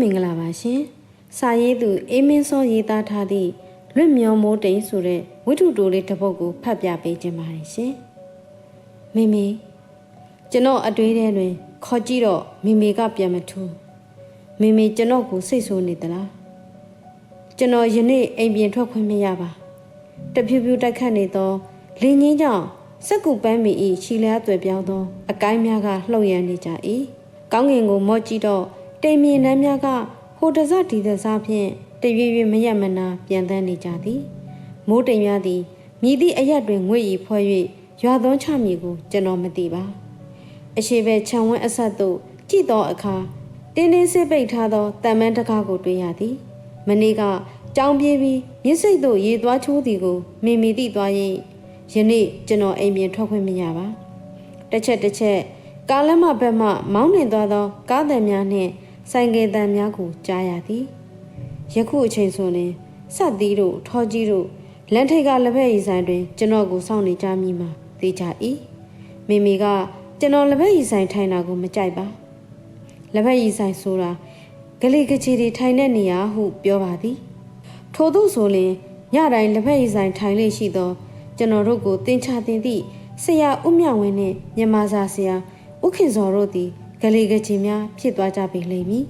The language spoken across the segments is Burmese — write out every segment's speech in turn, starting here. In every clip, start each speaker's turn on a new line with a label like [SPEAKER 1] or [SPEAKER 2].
[SPEAKER 1] မင်္ဂလာပါရှင်။စာရေးသူအေးမင်းစောရေးသားထားသည့်လွတ်မြော်မိုးတိန်ဆိုတဲ့ဝိထုတိုလေးတစ်ပုဒ်ကိုဖတ်ပြပေးခြင်းပါတယ်ရှင်။မိမိကျွန်တော်အတွေးထဲတွင် ခေါ်ကြည့်တော့မိမိကပြန်မထူး။မိမိကျွန်တော်ကိုစိတ်ဆိုးနေသလား။ကျွန်တော်ယနေ့အိမ်ပြင်ထွက်ခွင့်မရပါ။တဖြူဖြူတိုက်ခတ်နေသောလင်းကြီးကြောင့်စက်ကူပန်းမီဤခြီလျားသွယ်ပြောင်းသော အကိုင်းများကလှုပ်ရမ်းနေကြ၏။ကောင်းကင်ကိုမော့ကြည့်တော့ တိမ်မြင်နှမ်းများကဟိုတစဒီတစဖြင့်တရွေ့ရွေ့မရက်မနာပြန်တန်းနေကြသည်။မိုးတိမ်များသည်မြည်သည့်အရက်တွင်ငွေ့ရီဖွဲ့၍ရွာသွန်းချမည်ကိုကျွန်တော်မသိပါ။အရှိဘဲခြံဝန်းအဆက်သို့ကြည့်သောအခါတင်းတင်းစစ်ပိတ်ထားသောတန်မန်းတကားကိုတွေ့ရသည်။မနေ့ကကြောင်ပြေးပြီးမြစ်စိတ်သို့ရေသွားချိုးသည်ကိုမိမိသိသွားရင်ယနေ့ကျွန်တော်အိမ်ပြင်ထွက်ခွင့်မရပါတစ်ချက်တစ်ချက်ကားလမ်းမဘက်မှမောင်းနှင်သွားသောကားသံများနှင့် ဆိုင်ကယ်သံများကိုကြားရသည်ယခုအချိန်ဆိုရင်ဆက်သီးတို့ထောကြီးတို့လန်ထိတ်ကလက်ဖက်ရည်ဆိုင်တွင် ကျွန်တော်ကိုစောင့်နေကြမိမှာသိကြ၏မိမိကကျွန်တော်လက်ဖက်ရည်ဆိုင်ထိုင်တာကိုမကြိုက်ပါလက်ဖက်ရည်ဆိုင်ဆိုတာဂလိကချီတွေထိုင်တဲ့နေရာဟုပြောပါသည်ထို့သို့ဆိုရင်ညတိုင်းလက်ဖက်ရည်ဆိုင်ထိုင်လေရှိသော ကျွန်တော်တို့ကိုတင်ချတင်သည့်ဆရာဦးမြဝင်းနှင့်မြန်မာစာဆရာဦးခင်စောတို့သည် ဂလေကချင်များဖြစ်သွားကြပေလိမ့်မည်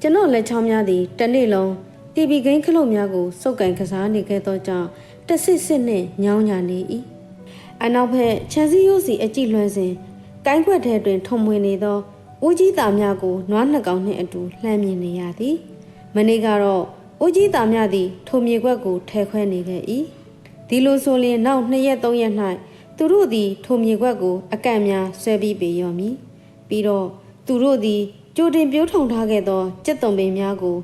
[SPEAKER 1] ကျွန်တော်လက်ချောင်းများသည်တစ်နေ့လုံးတီဗီဂိမ်းခလုတ်များကိုစုပ်ကန်ကစားနေခဲ့သောကြောင့်တဆစ်စစ်နှင့်ညောင်းညာနေ၏အနောက်ဘက်ခြံစည်းရိုးစီအကြည့်လွှမ်းစဉ်ကိုင်းခွက်ထဲတွင်ထုံမွေနေသောဦးကြီးသားများကိုနွားနှစ်ကောင်နှင့်အတူလှမ်းမြင်နေရသည်မနေ့ကတော့ဦးကြီးသားများသည်ထိုမြေခွက်ကိုထဲခွဲနေခဲ့၏ဒီလိုဆိုရင်နောက်2ရက်3ရက်၌သူတို့သည်ထိုမြေခွက်ကိုအကန့်များဆွဲပြီးပေရောမည်ပြီးတော့ သူတို့သည်ကြိုတင်ပြုံးထုံထားခဲ့သောကြက်သွန်ပင်များကို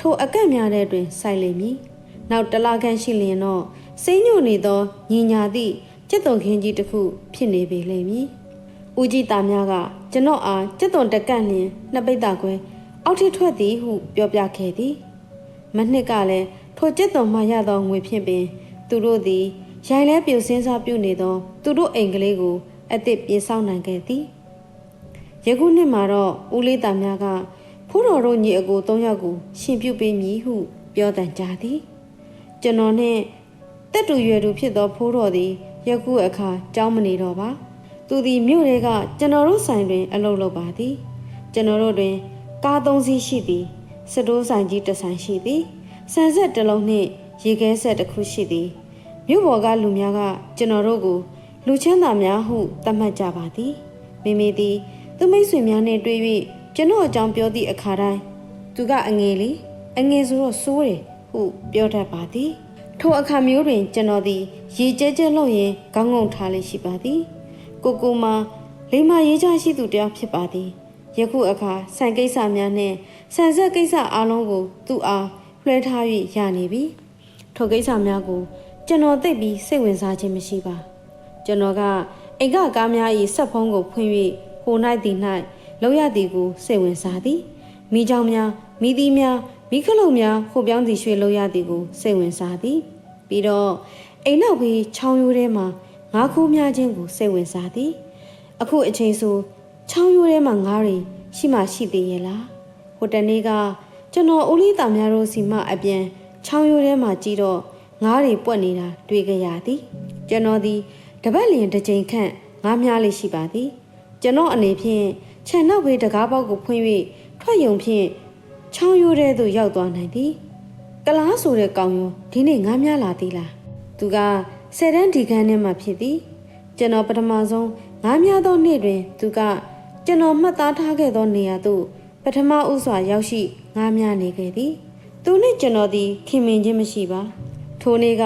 [SPEAKER 1] ထိုအကန့်များထဲတွင်စိုက်လိမ့်မည်နောက်တလခန့်ရှိလျင်တော့စိမ့်ညိုနေသောညီညာသည့်ကြက်သွန်ခင်းကြီးတစ်ခုဖြစ်နေပေလိမ့်မည်ဦးကြီးသားများကကျွန်တော်အားကြက်သွန်တကန့်လျင်နှစ်ပိတ်တာခွဲအောက်ထထွက်သည်ဟုပြောပြခဲ့သည်မနှစ်ကလည်းထိုကြက်သွန်မှရသောငွေဖြင့်ပင် သူတို့သည်ရိုင်လဲပြိုစင်းစားပြုနေသော သူတို့အိမ်ကလေးကိုအစ်စ်ပြေဆောက်နိုင်ခဲ့သည် ယခုနှစ်မှာတော့ဦးလေးသားများကဖိုးတော်တို့ညီအကို၃ယောက်ကိုရှင်ပြုပေးမည်ဟု ပြောတန်ကြသည်ကျွန်တော်နဲ့တက်တူရွယ်သူဖြစ်သောဖိုးတော်သည်ယခုအခါကြောင်းမနေတော့ပါသူသည်မြို့ထဲကကျွန်တော်တို့ဆိုင်တွင် အလုပ်လုပ်ပါသည် ကျွန်တော်တို့တွင် ကားသုံးစီးရှိသည်စတိုးဆိုင်ကြီးတစ်ဆိုင်ရှိသည်ဆန်ဆက်တစ်လုံးနှင့်ရေခဲဆက်တစ်ခုရှိသည်မြို့ပေါ်ကလူများကကျွန်တော်တို့ကို လူချင်းသားများဟုသတ်မှတ်ကြပါသည်မိမိသည် သူမိတ်ဆွေများနှင့်တွေ့၍ကျွန်တော်အကြောင်းပြောသည့်အခါတိုင်းသူကအငယ်လေးအငယ်ဆိုတော့စိုးတယ်ဟုပြောတတ်ပါသည်ထိုအခါမျိုးတွင် ကျွန်တော်သည်ရေကျဲကျဲလို့ရင်ခေါင်းငုံထားလေးရှိပါသည်ကိုကိုမှာလိမ္မာရေးချရှိသူတယောက်ဖြစ်ပါသည်ယခုအခါဆိုင်ကိစ္စများနှင့်ဆန်ဆက်ကိစ္စအလုံးကို သူ့အားလွှဲထား၍ရနေပြီထိုကိစ္စများကို ကျွန်တော်သိပြီးစိတ်ဝင်စားခြင်းမရှိပါ ကျွန်တော်ကအိမ်ကကားများ၏ဆက်ဖုံးကိုဖွင့်၍ ဟို၌သည်၌လောက်ရသည်ကိုစိတ်ဝင်စားသည်မိချောင်းများမိသီးများမိခလုတ်များဟိုပြောင်းသည်ရွှေလောက်ရသည်ကိုစိတ်ဝင်စားသည် ပြီးတော့အိမ်နောက်ဘေးချောင်းရိုးထဲမှာငါးခိုးများခြင်းကိုစိတ်ဝင်စားသည် အခုအချိန်ဆိုချောင်းရိုးထဲမှာငါးတွေရှိမှရှိသေးရဲ့လားဟိုတနေ့ကကျွန်တော်ဦးလေးသားများတို့စီမှအပြန်ချောင်းရိုးထဲမှာကြည့်တော့ငါးတွေပွက်နေတာတွေ့ကြရသည် ကျွန်တော်သည်တပတ်လျင်တစ်ချိန်ခန့်ငါးများလေးရှိပါသည် ကျွန်တော်အနေဖြင့်ခြံနောက်ဘေးတကားပေါက်ကိုဖွင့်၍ထွက်ယုံဖြင့်ချောင်းရိုးထဲသို့ရောက်သွားနိုင်သည်ကလားဆိုတဲ့ကောင်ရောဒီနေ့ငါးများလာသေးလားသူကဆယ်တန်းဒီကန်းထဲမှာဖြစ်သည်ကျွန်တော်ပထမဆုံးငါးများသောနေ့တွင် သူကကျွန်တော်မှတ်သားထားခဲ့သောနေရာသို့ပထမဦးစွာရောက်ရှိငါးများနေခဲ့သည်သူနှင့်ကျွန်တော်သည်ခင်မင်ခြင်းမရှိပါ ထိုနေ့က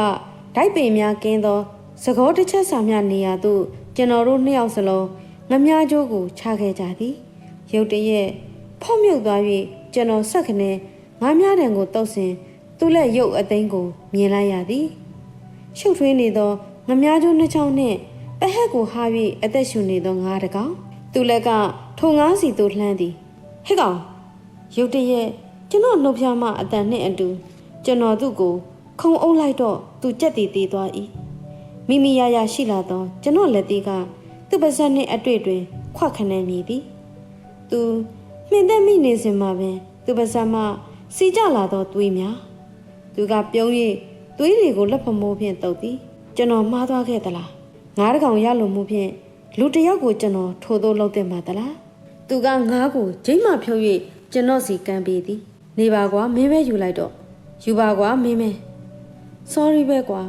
[SPEAKER 1] ဒိုက်ပင်များကင်းသောသကောတစ်ချက်စာများနေရာသို့ကျွန်တော်တို့နှစ်ယောက်စလုံး ငမြားကျိုးကိုချခဲ့ကြသည်ရုတ်တရက်ဖော့မြုပ်သွား၍ကျွန်တော်ဆက်ခနဲငါးမြားတံကိုတုတ်ဆင်သူ့လက်ရုပ်အသိမ်းကိုမြင်လိုက်ရသည်ရှုပ်ထွေးနေသောငမြားကျိုးနှစ်ချောင်းနှင့်တဟက်ကိုဟာ၍အသက်ရှူနေသောငါးတကောင်သူ့လက်ကထိုငါးစီသို့လှမ်းသည်ဟဲ့ကောင်ရုတ်တရက်ကျွန်တော်နှုတ်ဖျားမှအတန်နှင့်အတူကျွန်တော်သူ့ကိုခုံအုပ်လိုက်တော့သူကြက်တည်သေးသွား၏မိမိရရရှိလာသောကျွန်တော်လက်သေးက သူ့ပါဇက်နှင့်အတွေ့တွင်ခွက်ခနဲမြည်သည်သူမှင်သက်မိနေစဉ်မှာပင် သူပါဇက်မှစီကြလာသောသွေးများသူကပြုံး၍သွေးတွေကိုလက်ဖမိုးဖြင့်တုပ်သည်ကျွန်တော်မှားသွားခဲ့သလားငါးတကောင်ရလို့မှုဖြင့်လူတစ်ယောက်ကိုကျွန်တော်ထိုးသိုးလုပ်တင်ပါသလားသူကငါးကိုဂျိမ့်မှဖြုံး၍ကျွန်တော်စီကမ်းပေးသည် နေပါကွာမင်းပဲယူလိုက်တော့ယူပါကွာမင်းမဲ sorry ပဲကွာ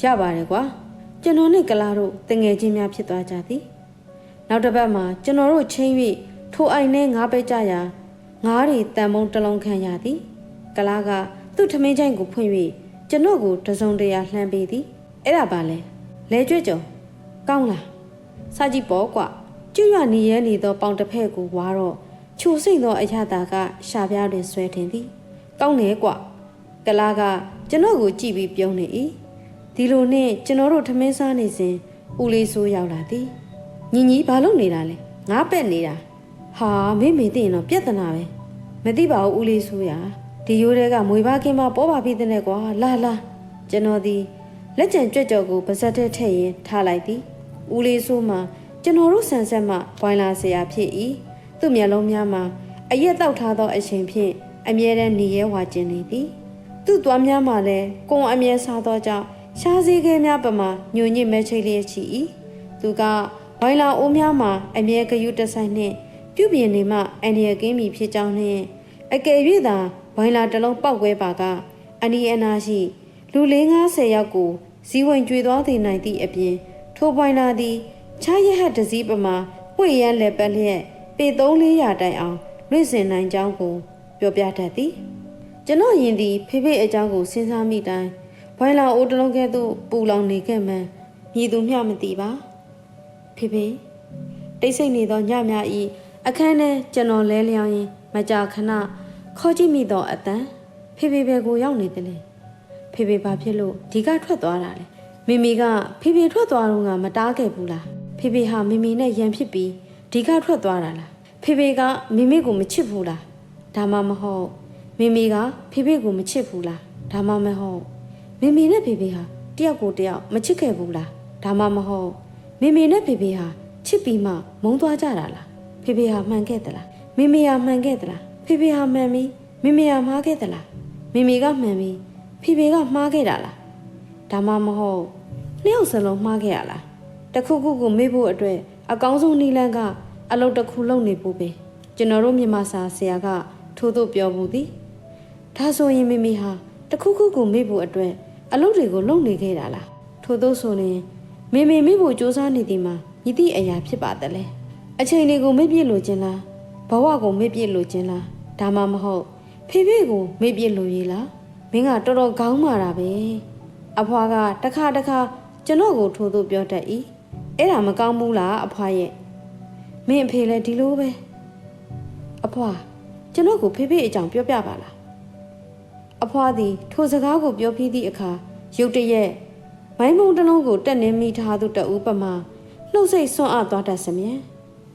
[SPEAKER 1] ရပါတယ်ကွာ ကျွန်တော်နဲ့ကလာတို့တငယ်ချင်းများဖြစ်သွားကြသည်နောက်တစ်ပတ်မှာကျွန်တော်တို့ချင်း၍ထိုအိုင်နဲ့ငါးပဲကြရာငါးတွေတန်မုံတစ်လုံးခံရသည်ကလာကသူ့ထမင်းချိုင်ကိုဖွင့်၍ကျွန်တော်ကိုတစုံတရာလှမ်းပေးသည်အဲ့ဒါပါလဲလဲကြွကြော်ကောင်းလားစာကြည့်ပေါ်ကွကျွရနေရဲနေသောပေါင်တစ်ဖက်ကိုဝါတော့ချိုစိတ်သောအရသာကရှာပြားတွင်ဆွဲထင်သည် ကောင်းတယ်ကွကလာကကျွန်တော်ကိုကြည့်ပြီးပြုံးနေ၏ ဒီလိုနဲ့ကျွန်တော်တို့ထမင်းစားနေစဉ်ဦးလေးဆိုးရောက်လာသည်ညီညီဘာလုပ်နေတာလဲငါပက်နေတာဟာမင်းမေသိရင်တော့ပြဿနာပဲမသိပါဘူးဦးလေးဆိုးရဒီရိုးတွေကမွေပါကင်းမပေါ်ပါပြီတဲ့ကွာလာလာကျွန်တော်ဒီလက်ကျန်ကြွက်ကြော်ကိုပါဇက်ထဲထည့်ရင်ထားလိုက်သည်ဦးလေးဆိုးမှာကျွန်တော်တို့ဆန်ဆက်မှဝိုင်းလာเสียဖြစ်၏သူ့မျက်လုံးများမှာအရက်တောက်ထားသောအချိန်ဖြင့်အမြဲတမ်းနေရဲဝါကျင်နေသည် သူ့သွားများမှလည်းကိုယ်အမြဲစားသောကြောင့် ရှားစည်းခဲများပမာညွညစ်မဲချိတ်လျက်ရှိ၏သူကဝိုင်လာအိုးများမှာအမြဲဂယုတဆိုင်နှင့်ပြုပြင်နေမှအန်ဒီယကင်းမီဖြစ်ကြောင်းနှင့်အကယ်၍သာဝိုင်လာတစ်လုံးပောက်ကွဲပါကအနီအနာရှိ လူ၄50ယောက်ကိုဇီးဝင်ကျွေသွားသေးနိုင်သည့်အပြင်ထိုဝိုင်လာသည်ခြားရဟတ်တစည်းပမာပွေရန်လက်ပတ်လျက်ပေ3400တိုင်အောင်လွင့်စင်နိုင်ကြောင်းကို ပြောပြတတ်သည်ကျွန်တော်ယင်သည်ဖေဖေအကြောင်းကိုစဉ်းစားမိတိုင်း ဘွိုင်လာအိုးတလုံးကဲ့သို့ပူလောင်နေခဲ့မှန်မြည်သူမျှမသိပါဖေဖေတိတ်ဆိတ်နေသောညမြဤအခန်းထဲကျွန်တော်လဲလျောင်းရင်မကြာခဏခေါ်ကြည့်မိသောအတန်ဖေဖေဘယ်ကိုရောက်နေသလဲဖေဖေဘာဖြစ်လို့ဒီကထွက်သွားတာလဲမိမိကဖေဖေထွက်သွားတော့ကမတားခဲ့ဘူးလားဖေဖေဟာမိမိနဲ့ရန်ဖြစ်ပြီးဒီကထွက်သွားတာလားဖေဖေကမိမိကိုမချစ်ဘူးလားဒါမှမဟုတ်မိမိကဖေဖေကိုမချစ်ဘူးလားဒါမှမဟုတ် မိမိနဲ့ဖေဖေဟာတယောက်ကိုတယောက်မချစ်ခဲ့ဘူးလားဒါမှမဟုတ်မိမိနဲ့ဖေဖေဟာချစ်ပြီးမှမုန်းသွားကြတာလားဖေဖေဟာမှန်ခဲ့သလားမိမိဟာမှန်ခဲ့သလားဖေဖေဟာမှန်ပြီးမိမိဟာမှားခဲ့သလားမိမိကမှန်ပြီးဖေဖေကမှားခဲ့တာလားဒါမှမဟုတ်နှစ်ယောက်စလုံးမှားခဲ့ရလားတစ်ခုခုကိုမေ့ဖို့အတွက်အကောင်းဆုံးနည်းလမ်းကအလုပ်တစ်ခုလုပ်နေဖို့ပဲကျွန်တော်တို့မြန်မာစာဆရာကထိုးသို့ပြောမှုသည်ဒါဆိုရင်မိမိဟာတခုခုကိုမေ့ဖို့အတွက် အလုပ်တွေကိုလုပ်နေခဲ့တာလားထို့သောဆိုရင်မိမိမေ့ဖို့စူးစမ်းနေသည်မှာမြည်သည့်အရာဖြစ်ပါသလဲအချိန်တွေကိုမေ့ပြစ်လို့ခြင်းလားဘဝကိုမေ့ပြစ်လို့ခြင်းလားဒါမှမဟုတ်ဖေဖေကိုမေ့ပြစ်လို့ရေးလားမင်းကတော်တော်ခေါင်းမာတာပဲအဖွားကတစ်ခါတစ်ခါကျွန်တော်ကိုထိုးသို့ပြောတတ်၏အဲ့ဒါမကောင်းဘူးလားအဖွားရဲ့မင်းအဖေလည်းဒီလိုပဲအဖွားကျွန်တော်ကိုဖေဖေအကြောင်းပြောပြပါလား အဖွားသည်ထိုစကားကိုပြောပြီးသည့်အခါရုတ်တရက်မိုင်းမုံတစ်လုံးကိုတက်နေမိထားသူတအူးပမာနှုတ်ဆက်ဆွန့်အပ်သွားတတ်စမြဲ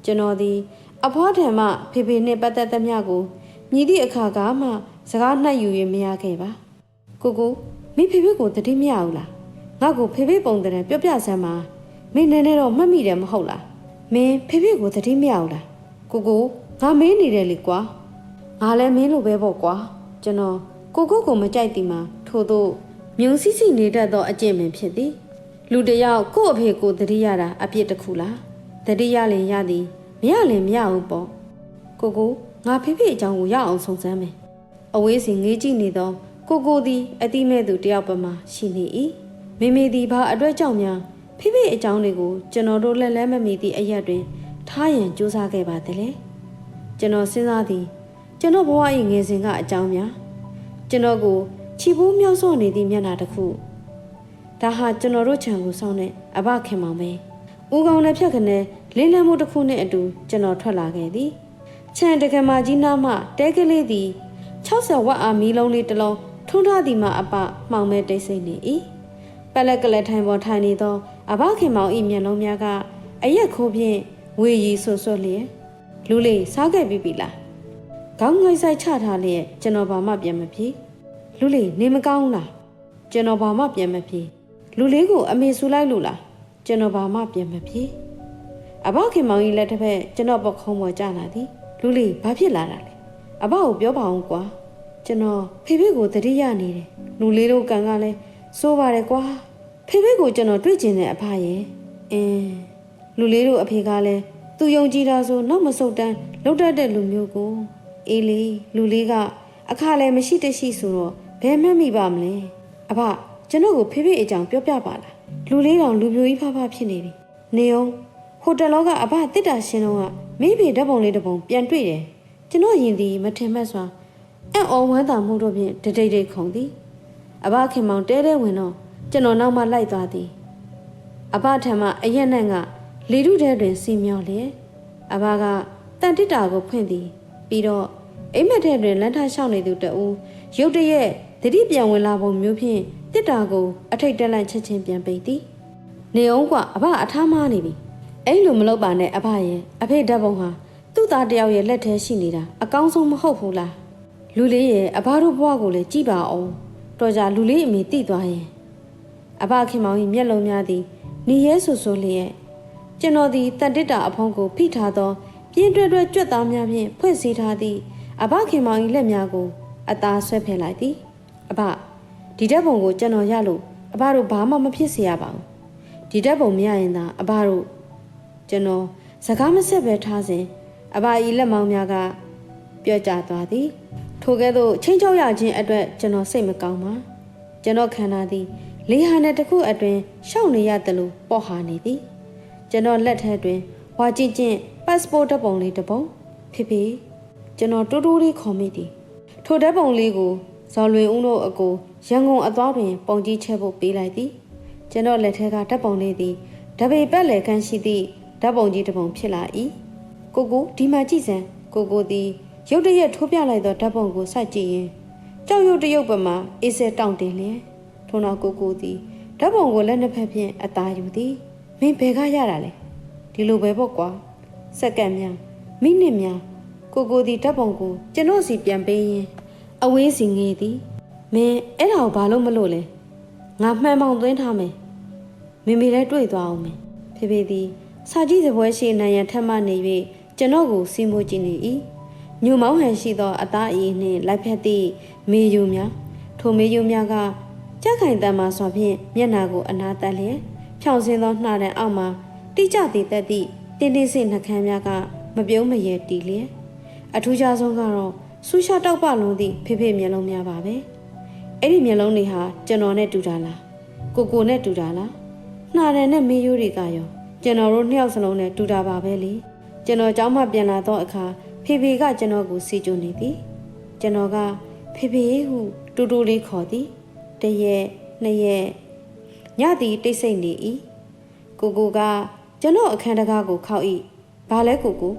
[SPEAKER 1] ကျွန်တော်သည် အဖွားထံမှဖေဖေနှင့်ပတ်သက်သမျှကိုမြည်သည့်အခါကမှစကားနှိုက်ယူ၍မရခဲ့ပါကိုကိုမိဖေဖေကိုတတိမရဘူးလားငါ့ကိုဖေဖေပုံတဲ့ပြောပြစမ်းပါမင်းနည်းနည်းတော့မှတ်မိတယ်မဟုတ်လားမင်းဖေဖေကိုတတိမရဘူးလားကိုကိုငါမေးနေတယ်လေကွာငါလည်းမင်းလိုပဲပေါ့ကွာကျွန်တော် ကိုကိုကိုမကြိုက်သည်မှာထို့သောမြုံစီစီနေတတ်သောအကျင့်ပင်ဖြစ်သည်လူတစ်ယောက်ကို့အဖေကိုတတိရတာအပြစ်တစ်ခုလားတတိရလင်ရသည်မရလင်မရဘူးပေါ့ကိုကိုငါဖေဖေအကြောင်းကိုရအောင်စုံစမ်းမယ်အဝေးစီငေးကြည့်နေသောကိုကိုသည်အတိမဲ့သူတယောက်ပမာရှိနေ၏မိမိသည်ဘာအတွက်ကြောင့်များဖေဖေအကြောင်းတွေကိုကျွန်တော်တို့လက်လဲမမီသည့်အရက်တွင် ထားရန်ကြိုးစားခဲ့ပါသလဲကျွန်တော်စဉ်းစားသည်ကျွန်တော်ဘဝ၏ငယ်စဉ်ကအကြောင်းများ ကျွန်တော်ကိုချီပိုးမြောက်စော့နေသည့်မျက်နှာတစ်ခုဒါဟာကျွန်တော်တို့ခြံကိုစောင့်တဲ့အဘခင်မောင်ပဲဦးကောင်းနဲ့ဖြတ်ခနဲ့လင်းလန်းမှုတစ်ခုနဲ့အတူကျွန်တော်ထွက်လာခဲ့သည်ခြံတကမာကြီးနားမှတဲကလေးသည်60ဝက်အားမီးလုံးလေးတစ်လုံးထုံးထားသည်မှအပမှောင်မဲတိတ်ဆိတ်နေ၏ပလက်ကလက်ထိုင်ပေါ်ထိုင်နေသောအဘခင်မောင်၏မျက်လုံးများကအရက်ခိုးဖြင့်ဝေရီဆွဆွလျက်လူလေးစားခဲ့ပြီပြီလား ခေါင်းငိုက်ဆိုင်ချထားလျက်ကျွန်တော်ဘာမှပြန်မဖြေလူလေးနေမကောင်းလားကျွန်တော်ဘာမှပြန်မဖြေလူလေးကိုအမေဆူလိုက်လို့လားကျွန်တော်ဘာမှပြန်မဖြေအဘခင်မောင်ကြီးလက်တစ်ဖက်ကျွန်တော်ပခုံးပေါ်ကျလာသည်လူလေးဘာဖြစ်လာတာလဲအဘကိုပြောပါအောင်ကွာကျွန်တော်ဖေဖေကိုတတိယနေတယ်လူလေးတို့ကန်ကလည်းစိုးပါတယ်ကွာဖေဖေကိုကျွန်တော်တွေ့ကျင်တဲ့အဖရဲ့အင်းလူလေးတို့အဖေကလည်းသူယုံကြည်တာဆိုနောက်မဆုတ်တန်းလောက်တတ်တဲ့လူမျိုးကို အေးလေလူလေးကအခါလည်းမရှိတရှိဆိုတော့ဘယ်မှတ်မိပါမလဲအဖကျွန်တော်ကိုဖေဖေအကြောင်းပြောပြပါလားလူလေးတောင်လူမျိုးကြီးဖဖဖြစ်နေပြီနေအောင်ဟိုတယ်လောကအဖတစ်တာရှင်တော့ကမိဖေဓာတ်ပုံလေးတစ်ပုံပြန်တွေ့တယ်ကျွန်တော်ယင်သည်မထင်မှတ်စွာအံ့ဩဝမ်းသာမှုတို့ဖြင့်တတိတ်တိတ်ခုန်သည်အဘခင်မောင်တဲတဲဝင်တော့ကျွန်တော်နောက်မှလိုက်သွားသည်အဘထံမှအရက်နဲ့ကလေထုထဲတွင်စီမျောလျက်အဘကတန်တစ်တာကိုဖွင့်သည် ပြီးတော့အိမ်မက်ထဲတွင်လမ်းထားလျှောက်နေသူတဦးရုတ်တရက်တတိပြန်ဝင်လာပုံမျိုးဖြင့်တစ်တာကိုအထိတ်တက်လိုက်ချက်ချင်းပြန်ပိတ်သည်နေအောင်ကအဘအထားမနေပြီအဲ့လိုမလုပ်ပါနဲ့အဘရဲ့အဖေဓာတ်ပုံဟာသူ့သားတယောက်ရဲ့လက်ထဲရှိနေတာအကောင်းဆုံးမဟုတ်ဘူးလားလူလေးရဲ့အဘတို့ဘဝကိုလည်းကြည့်ပါအောင်တော်ကြလူလေးအမေတိသွားရင်အဘခင်မောင်ကြီးမျက်လုံးများသည်နေရဲဆူဆူလျက်ကျွန်တော်သည်တန်တစ်တာအဖုံးကိုဖိထားသော ပြင်းတွဲတွဲကြွက်သားများဖြင့်ဖွင့်စည်းထားသည့်အဘခင်မောင်ကြီးလက်များကို အသားဆွဲဖယ်လိုက်သည်အဘဒီဓာတ်ပုံကိုကျွန်တော်ရလို့အဘတို့ဘာမှမဖြစ်စေရပါဘူးဒီဓာတ်ပုံမရရင်သာအဘတို့ကျွန်တော်စကားမဆက်ပဲထားစဉ်အဘဤလက်မောင်းများကပြောကြသွားသည်ထိုကဲ့သို့ချင်းချောက်ရခြင်းအတွက်ကျွန်တော်စိတ်မကောင်းပါကျွန်တော်ခန္ဓာသည်လေးဟာနဲ့တစ်ခုအတွင်ရှောက်နေရတယ်လို့ပေါ်ဟာနေသည်ကျွန်တော်လက်ထက်တွင်ဝါကြည့်ချင်း passport ဓာတ်ပုံလေးတစ်ပုံဖြစ်ဖြစ်ကျွန်တော်တိုးတိုးလေးခေါ်မိသည်ထိုဓာတ်ပုံလေးကိုဇော်လွင်ဦးတို့အကိုရန်ကုန်အသွားတွင် ပုံကြီးချက်ဖို့ပေးလိုက်သည်ကျွန်တော်လက်ထက်ကဓာတ်ပုံလေးသည်တပေပတ်လေခန့်ရှိသည့်ဓာတ်ပုံကြီးတစ်ပုံဖြစ်လာ၏ကိုကိုဒီမှာကြည့်စမ်းကိုကိုသည်ရုတ်တရက်ထိုးပြလိုက်သောဓာတ်ပုံကိုစိုက်ကြည့်ရင်ကြောက်ရွံ့တရုပ်ပမာအေးစဲတောင့်တင်လျက်ထို့နောက်ကိုကိုသည်ဓာတ်ပုံကိုလက်နှစ်ဖက်ဖြင့်အသာယူသည်မင်းဘယ်ကရတာလဲဒီလိုပဲပေါ့ကွာ စက္ကန့်များမိနစ်များကိုကိုသည်ဓာတ်ပုံကိုကျွန်တော်စီပြန်ပေးရင်အဝေးစီငေးသည်မင်းအဲ့ဒါကိုဘာလို့မလို့လဲငါမှန်ပေါင်သွင်းထားမယ်မိမိလည်းတွေ့သွားအောင်မယ်ဖေဖေသည်စာကြည့်စပွဲရှိနိုင်ရန်ထက်မှနေ၍ကျွန်တော်ကိုစီမိုးကြည့်နေ၏ညုံမောင်းဟန်ရှိသော အသားအရည်နှင့်လိုက်ဖက်သည့်မေယူများထိုမေယူများကကြက်ခိုင်တန်မှဆိုဖြင့်မျက်နာကိုအနာတက်လျက်ဖြောင်စင်းသောနှာတန်အောက်မှတိကျတည်သက်သည့် တင်းတင်းစင်နှကန်းများကမပြုံးမရဲတီလျက်အထူးခြားဆုံးကတော့ဆူရှာတောက်ပလုံးသည့်ဖေဖေမျက်လုံးများပါပဲအဲ့ဒီမျက်လုံးတွေဟာကျွန်တော်နဲ့တူတာလားကိုကိုနဲ့တူတာလားနှာတန်နဲ့မေယိုးတွေကရောကျွန်တော်တို့နှစ်ယောက်စလုံးနဲ့တူတာပါပဲလေကျွန်တော်เจ้าမှပြန်လာတော့အခါဖေဖေကကျွန်တော်ကိုစီကြွနေသည်ကျွန်တော်ကဖေဖေဟုတူတူလေးခေါ်သည်တရက်နှစ်ရက်ညသည်တိတ်ဆိတ်နေ၏ကိုကိုက ကျွန်တော်အခန်းတကားကိုခောက်၏ဘာလဲကိုကို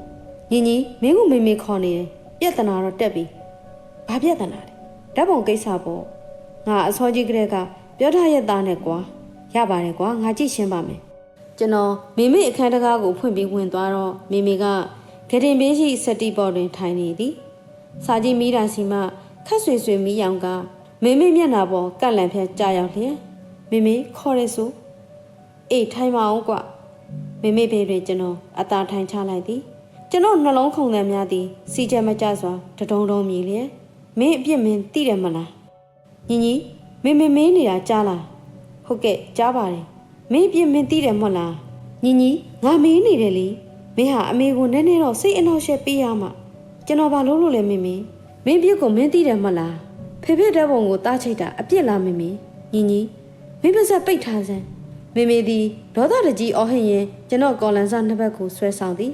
[SPEAKER 1] ညီညီမင်းကိုမေမေခေါ်နေတယ်ပြက်တနာတော့တက်ပြီဘာပြက်တနာလဲဓာတ်ပုံကိစ္စပေါ့ငါအစောကြီးကလေးကပြောထားရသားနဲ့ကွာရပါတယ်ကွာငါကြည့်ရှင်းပါမယ်ကျွန်တော်မေမေအခန်းတကားကိုဖွင့်ပြီးဝင်သွားတော့မေမေကဂရင်ဘေးရှိစက်တီပေါ်တွင်ထိုင်နေသည်စာကြည့်မိတာစီမှခက်ဆွေဆွေမိရောင်ကမေမေမျက်နှာပေါ်ကန့်လန့်ဖြတ်ကြာရောက်လျက်မေမေခေါ်ရဲဆိုအေးထိုင်ပါအောင်ကွ မေမေဘေးတွင်ကျွန်တော်အသာထိုင်ချလိုက်သည်ကျွန်တော်နှလုံးခုန်သံများသည်စီချက်မကျစွာတဒုံဒုံမြည်လျက်မင်းအပြစ်မင်းသိတယ်မလားညီညီမေမေမင်းနေတာကြားလားဟုတ်ကဲ့ကြားပါတယ်မင်းအပြစ်မင်းသိတယ်မဟုတ်လားညီညီငါမေးနေတယ်လေမင်းဟာအမေကိုနည်းနည်းတော့စိတ်အနှောက်အယှက်ပေးရမှာကျွန်တော်ဘာလို့လို့လဲမေမေမင်းပြစ်ကိုမင်းသိတယ်မဟုတ်လားဖေဖေတဲ့ဘုံကိုတားချိတ်တာအပြစ်လားမေမေညီညီမင်းပါစက်ပိတ်ထားစမ်း မေမေသည်ဒေါသတကြီးအော်ဟင်ရင်ကျွန်တော်ကော်လန်ဆာနှစ်ဘက်ကိုဆွဲဆောင်သည်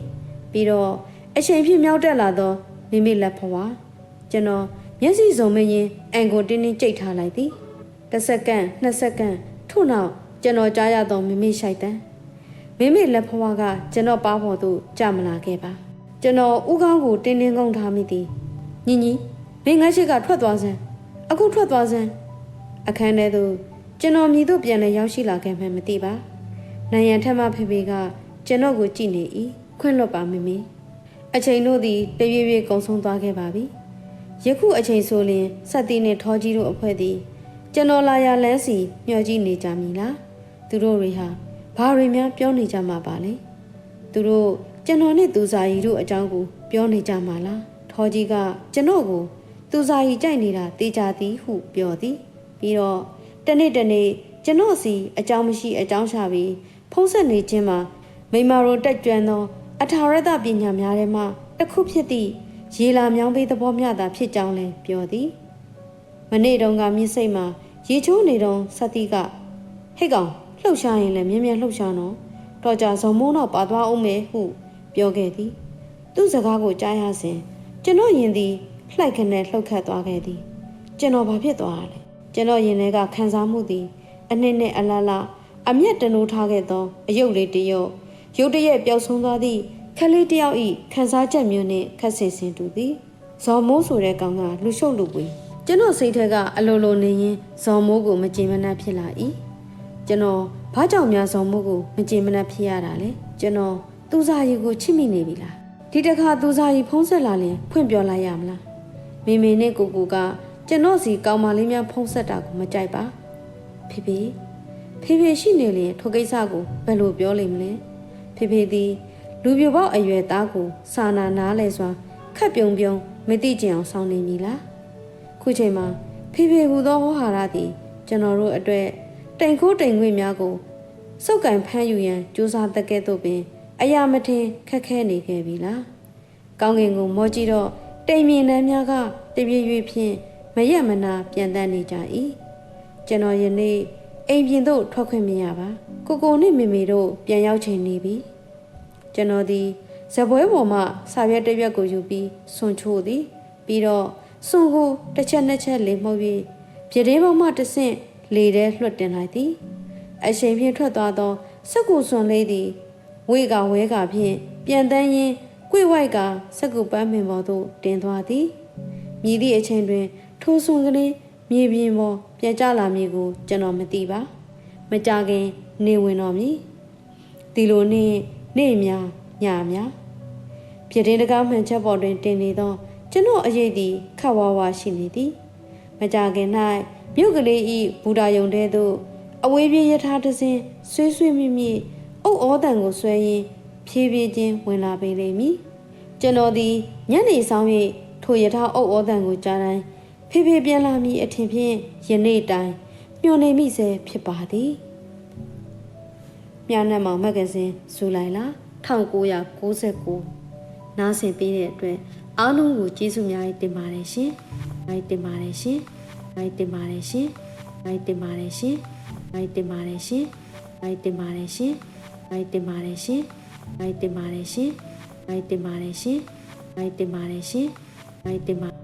[SPEAKER 1] ပြီးတော့အချိန်ပြည့်မြောက်တက်လာသောမိမိလက်ဖွာကျွန်တော်မျက်စိစုံမင်းရင်အန်ကိုတင်းတင်းကြိတ်ထားလိုက်သည်တစ်စက္ကန့်နှစ်စက္ကန့်ထို့နောက်ကျွန်တော်ကြားရသောမိမိရှိုက်တန်းမိမိလက်ဖွာကကျွန်တော်ပါပေါ်သို့ကြမလာခဲ့ပါကျွန်တော်ဥကောင်းကိုတင်းတင်းကုန်းထားမိသည်ညီညီမင်းငါရှိကထွက်သွားစမ်းအခုထွက်သွားစမ်းအခန်းထဲသို့ ကျွန်တော်မြည်တို့ပြန်လဲရောက်ရှိလာခဲ့မှမသိပါနိုင်ရန်ထက်မှဖေဖေကကျွန်တော်ကိုကြည့်နေ၏ခွင့်လွတ်ပါမမေအချိန်တို့သည်တရွေ့ရွေ့ကုံဆုံးသွားခဲ့ပါပြီယခုအချိန်ဆိုလျင်စက်တီနှင့်ထောကြီးတို့အဖွဲ့သည်ကျွန်တော်လာရလန်းစီမျှော်ကြည့်နေကြမည်လားသူတို့တွေဟာဘာတွေများပြောနေကြမှာပါလဲသူတို့ကျွန်တော်နဲ့သူစာရီတို့အကြောင်းကိုပြောနေကြမှာလားထောဖော်ကြီးကကျွန်တော်ကိုသူစာရီကြိုက်နေတာတေချာသည်ဟုပြောသည်ပြီးတော့ တနေ့တနေ့ကျွန်တော်စီအကြောင်းမရှိအကြောင်းရှာပြီးဖုံးဆက်နေခြင်းမှာမိမာတို့တက်ကြွသော အထာရတပညာများထဲမှတစ်ခုဖြစ်သည့်ရေလာမြောင်းပေးသဘောမျှသာဖြစ်ကြောင်းလည်းပြောသည်မနေ့တုန်းကမြစ်စိတ်မှာရေချိုးနေတုန်းစတိကဟိတ်ကောင်လှုပ်ရှားရင်လည်းမြဲမြဲလှုပ်ရှားနော်တော့ကြဇုံမိုးတော့ပါသွားအောင်မယ်ဟုပြောခဲ့သည် သူ့စကားကိုကြားရစဉ်ကျွန်တော်ယင်သည်လှိုက်ခနဲ့လှုပ်ခတ်သွားခဲ့သည် ကျွန်တော်ဘာဖြစ်သွားလဲ ကျွန်တော်ယင်ထဲကခံစားမှုသည်အနှစ်နဲ့အလားလားအမျက်တနိုးထားခဲ့သောအယုတ်လေးတစ်ရုပ်ရုတ်တရက်ပျောက်ဆုံးသွားသည့်ခက်လေးတစ်ယောက်ဤခံစားချက်မျိုးနှင့်ခက်ဆင်ဆင်တူသည်ဇော်မိုးဆိုတဲ့ကောင်ကလူရှုပ်လူပွေကျွန်တော်စိတ်ထဲကအလိုလိုနေရင်ဇော်မိုးကိုမကြင်မနှက်ဖြစ်လာ၏ကျွန်တော်ဘာကြောင့်များဇော်မိုးကိုမကြင်မနှက်ဖြစ်ရတာလဲကျွန်တော်သူစားရီကိုချစ်မိနေပြီလားဒီတစ်ခါသူစားကြီးဖုံးဆက်လာရင်ဖွင့်ပြောလိုက်ရမလားမေမေနဲ့ကိုကိုက ကျွန်တော်စီကောင်းမလေးများဖုံးဆက်တာကိုမကြိုက်ပါဖေဖေဖေဖေရှိနေရင်ထိုကိစ္စကိုဘယ်လိုပြောလိမ့်မလဲဖေဖေသည်လူပြပေါက်အရွယ်သားကိုစာနာနားလဲစွာခက်ပြုံပြုံမသိကျင်အောင်ဆောင်းနေပြီလားခုချိန်မှာဖေဖေဟူသောဟောဟာရသည်ကျွန်တော်တို့အတွက်တိမ်ခိုးတိမ်ငွေများကိုစုပ်ကန်ဖမ်းယူရန်ကြိုးစားတက်ကဲ့သို့ပင် အရာမထင်ခက်ခဲနေခဲ့ပြီလားကောင်းကင်ကိုမောကြည့်တော့တိမ်မြင်နှမ်းများကတပြည့်ရွေ့ဖြင့် မရက်မနာပြန်တန်းနေကြ၏ကျွန်တော်ယနေ့အိမ်ပြင်သို့ထွက်ခွင့်မရပါကိုကိုနဲ့မေမေတို့ပြန်ရောက်ချိန်နေပြီကျွန်တော်ဒီဇပွဲပေါ်မှစာရွက်တစ်ရွက်ကိုယူပြီးဆွန်ချိုးသည် ပြီးတော့ဆွန်ကိုတစ်ချက်နှစ်ချက်လေးမှုတ်ပြီးပြတင်းပေါ်မှတဆင့်လေထဲလွှတ်တင်လိုက်သည်အချိန်ဖြင့်ထွက်သွားသောစက်ကူဆွန်လေးသည်ဝေကဝဲကဖြင့်ပြန်တန်းရင်းကွေဝိုက်ကစက်ကူပန်းပင်ပေါ်သို့တင်သွားသည်မြည်သည့်အချိန်တွင် ထိုးဆွန်ကလေးမြေပြင်ပေါ်ပြန်ကျလာမည်ကို ကျွန်တော်မသိပါ မကြခင်နေဝင်တော်မည်ဒီလိုနှင့်နေ့များညများပြတင်းတကားမှန်ချက်ပေါ်တွင်တင်နေသော ကျွန်တော်အရေးသည်ခတ်ဝါဝါရှိနေသည်မကြခင်၌မြို့ကလေးဤဘူတာယုံတဲသို့အဝေးပြေးယထာတစ်စင်းဆွေးဆွေးမိမိအုပ်ဩတန်ကိုဆွဲရင်းဖြည်းဖြည်းချင်းဝင်လာပေလိမ့်မည်ကျွန်တော်သည်ညနေဆောင်၍ထိုယထာအုပ်ဩတန်ကိုကြားတိုင်း ဖြည်းဖြည်းပြန်လာမည်အထင်ဖြင့်ယနေ့တိုင်မျှော်နေမိစေဖြစ်ပါသည်မြောင်နှံမောင်မဂ္ဂဇင်းဇူလိုင်လ1999နားဆင်ပေးတဲ့အတွက်အားလုံးကိုကျေးဇူးများတင်ပါတယ်ရှင်။နိုင်တင်ပါတယ်ရှင်။နိုင်တင်ပါတယ်ရှင်။နိုင်တင်ပါတယ်ရှင်။နိုင်တင်ပါတယ်ရှင်။နိုင်တင်ပါတယ်ရှင်။နိုင်တင်ပါတယ်ရှင်။နိုင်တင်ပါတယ်ရှင်။နိုင်တင်ပါတယ်ရှင်။နိုင်တင်ပါတယ်ရှင်။နိုင်တင်ပါ